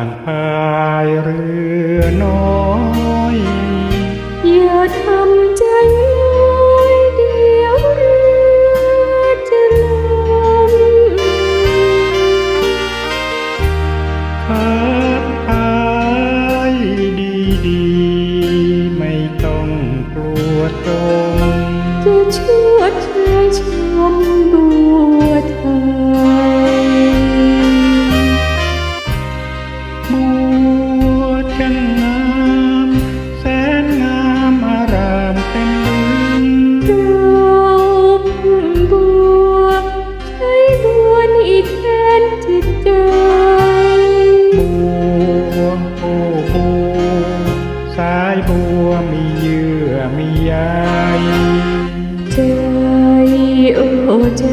างพายเรือน้อยอย่าทำใจเดียวเรือจะล่มค้าขายดีดีไม่ต้องกลัวตรงจะชั่วเธอชมดู ใจ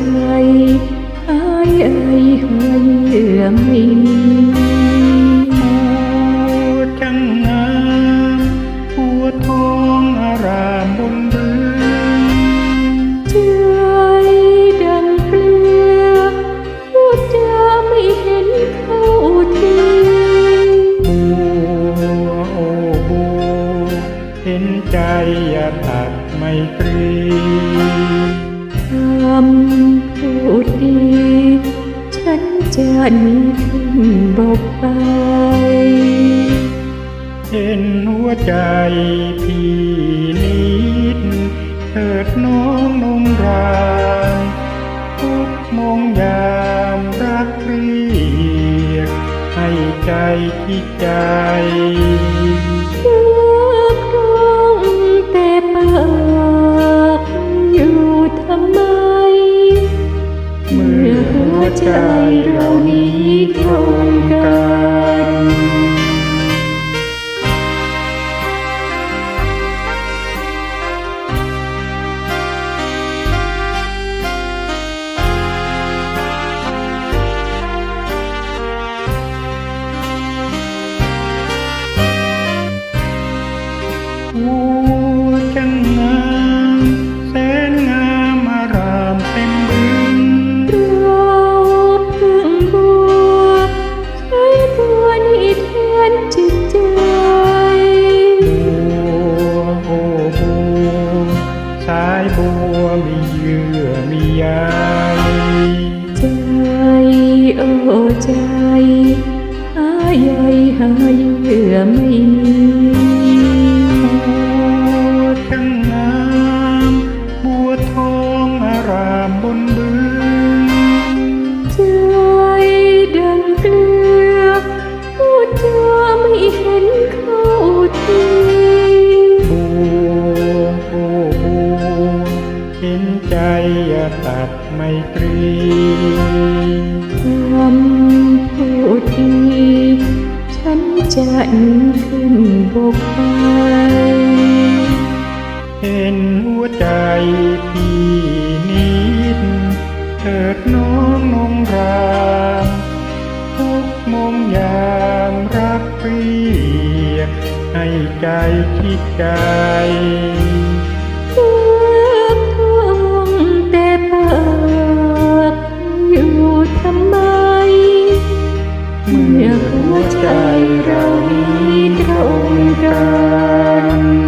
อายเอ่ยหาเหยื่อไม่มีบัวช่างงามบัวทองอารามบนเบึงใจดังเปลือพูดจาไม่เห็นเข้าทีบัวโอ้บัวเห็นใจอย่าตัดไม่ตรีำพูดดี ฉันจะนึกถึงบอกไป เห็นหัวใจพี่นิดเถิดน้องนงรามทุกมองยามรักเรียกให้ใจคิดใจ อมีใยใจโอ้ใจหาใยหาเยื่อไม่มี ตรีคำพูดดีฉันจะนึกขึ้นบอกไปเห็นหัวใจพี่นิดเถิดน้องนงรามทุกมงยามรักเรียกให้ใจคิดใจ เมื่อหัวใจเรามีตรงกัน